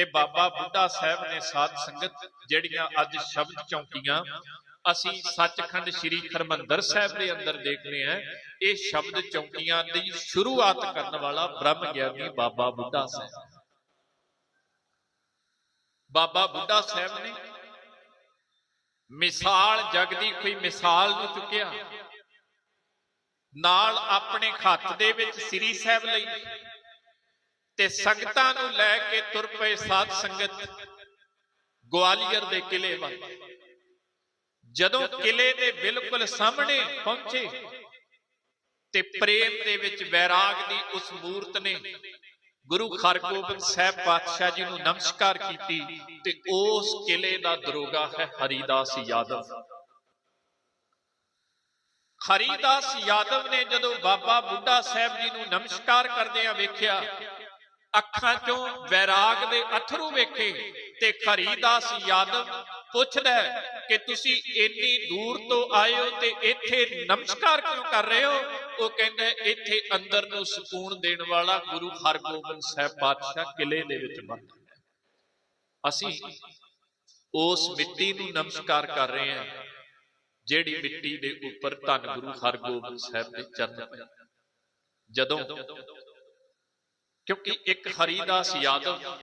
ਤੇ ਬਾਬਾ ਬੁੱਢਾ ਸਾਹਿਬ ਨੇ ਸਾਧ ਸੰਗਤ ਜਿਹੜੀਆਂ ਅੱਜ ਸ਼ਬਦ ਚੌਂਕੀਆਂ, ਅਸੀਂ ਸੱਚਖੰਡ ਸ੍ਰੀ ਹਰਮੰਦਰ ਸਾਹਿਬ ਦੇ ਅੰਦਰ ਦੇਖਦੇ ਹਾਂ, ਇਹ ਸ਼ਬਦ ਚੌਂਕੀਆਂ ਦੀ ਸ਼ੁਰੂਆਤ ਕਰਨ ਵਾਲਾ ਬ੍ਰਹਮ ਗਿਆਨੀ ਬਾਬਾ ਬੁੱਢਾ ਸਾਹਿਬ। ਬਾਬਾ ਬੁੱਢਾ ਸਾਹਿਬ ਨੇ ਮਿਸਾਲ ਜਗ ਦੀ ਕੋਈ ਮਿਸਾਲ ਨੂੰ ਚੁੱਕਿਆ। ਨਾਲ ਆਪਣੇ ਹੱਥ ਦੇ ਵਿੱਚ ਸ੍ਰੀ ਸਾਹਿਬ ਲਈ ਤੇ ਸੰਗਤਾਂ ਨੂੰ ਲੈ ਕੇ ਤੁਰ ਪਏ ਸਾਧ ਸੰਗਤ ਗਵਾਲੀਅਰ ਦੇ ਕਿਲੇ ਵੱਲ। ਜਦੋਂ ਕਿਲੇ ਦੇ ਬਿਲਕੁਲ ਸਾਹਮਣੇ ਪਹੁੰਚੇ ਤੇ ਪ੍ਰੇਮ ਦੇ ਵਿੱਚ ਵੈਰਾਗ ਦੀ ਉਸ ਮੂਰਤ ਨੇ ਗੁਰੂ ਹਰਗੋਬਿੰਦ ਸਾਹਿਬ ਪਾਤਸ਼ਾਹ ਜੀ ਨੂੰ ਨਮਸਕਾਰ ਕੀਤੀ ਤੇ ਉਸ ਕਿਲੇ ਦਾ ਦਰੋਗਾ ਹੈ ਹਰੀਦਾਸ ਯਾਦਵ। ਹਰੀਦਾਸ ਯਾਦਵ ਨੇ ਜਦੋਂ ਬਾਬਾ ਬੁੱਢਾ ਸਾਹਿਬ ਜੀ ਨੂੰ ਨਮਸਕਾਰ ਕਰਦਿਆਂ ਵੇਖਿਆ ਅੱਖਾਂ ਚੋਂ ਵੈਰਾਗ ਦੇ ਅਥਰੂ ਵੇਖੇ ਤੇ ਹਰੀਦਾਸ ਯਾਦਵ ਪੁੱਛਦਾ ਕਿ ਤੁਸੀਂ ਇੰਨੀ ਦੂਰ ਤੋਂ ਆਏ ਹੋ ਤੇ ਇੱਥੇ ਨਮਸਕਾਰ ਕਿਉਂ ਕਰ ਰਹੇ ਹੋ? ਉਹ ਕਹਿੰਦਾ ਇੱਥੇ ਅੰਦਰ ਨੂੰ ਸਕੂਨ ਦੇਣ ਵਾਲਾ ਗੁਰੂ ਹਰਗੋਬਿੰਦ ਸਾਹਿਬ ਪਾਤਸ਼ਾਹ ਕਿਲੇ ਦੇ ਵਿੱਚ ਬੰਦ ਹੈ। ਅਸੀਂ ਉਸ ਮਿੱਟੀ ਨੂੰ ਨਮਸਕਾਰ ਕਰ ਰਹੇ ਹਾਂ, ਜਿਹੜੀ ਮਿੱਟੀ ਦੇ ਉੱਪਰ ਧੰਨ ਗੁਰੂ ਹਰਗੋਬਿੰਦ ਸਾਹਿਬ ਦੇ ਚਰਨ ਪਏ। ਜਦੋਂ ਕਿਉਂਕਿ ਇੱਕ ਹਰੀਦਾਸ ਯਾਦਵ